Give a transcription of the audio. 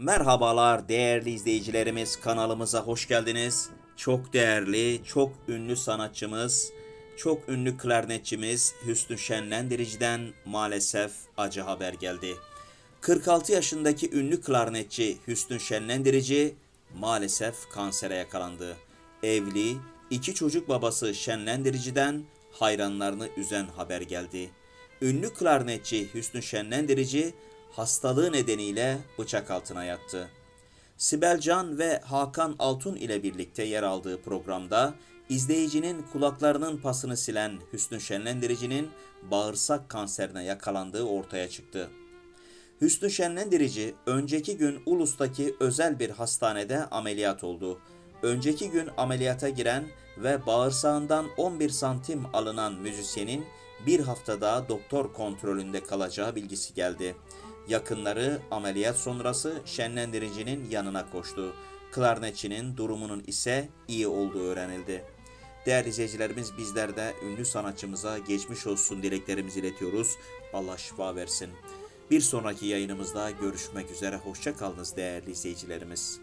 Merhabalar değerli izleyicilerimiz kanalımıza hoş geldiniz. Çok değerli, çok ünlü sanatçımız, çok ünlü klarnetçimiz Hüsnü Şenlendirici'den maalesef acı haber geldi. 46 yaşındaki ünlü klarnetçi Hüsnü Şenlendirici maalesef kansere yakalandı. Evli, iki çocuk babası Şenlendirici'den hayranlarını üzen haber geldi. Ünlü klarnetçi Hüsnü Şenlendirici hastalığı nedeniyle bıçak altına yattı. Sibel Can ve Hakan Altun ile birlikte yer aldığı programda izleyicinin kulaklarının pasını silen Hüsnü Şenlendirici'nin bağırsak kanserine yakalandığı ortaya çıktı. Hüsnü Şenlendirici önceki gün Ulus'taki özel bir hastanede ameliyat oldu. Önceki gün ameliyata giren ve bağırsağından 11 santim alınan müzisyenin bir hafta daha doktor kontrolünde kalacağı bilgisi geldi. Yakınları ameliyat sonrası Şenlendirici'nin yanına koştu. Klarnetçinin durumunun ise iyi olduğu öğrenildi. Değerli izleyicilerimiz bizler de ünlü sanatçımıza geçmiş olsun dileklerimizi iletiyoruz. Allah şifa versin. Bir sonraki yayınımızda görüşmek üzere. Hoşça kalınız değerli izleyicilerimiz.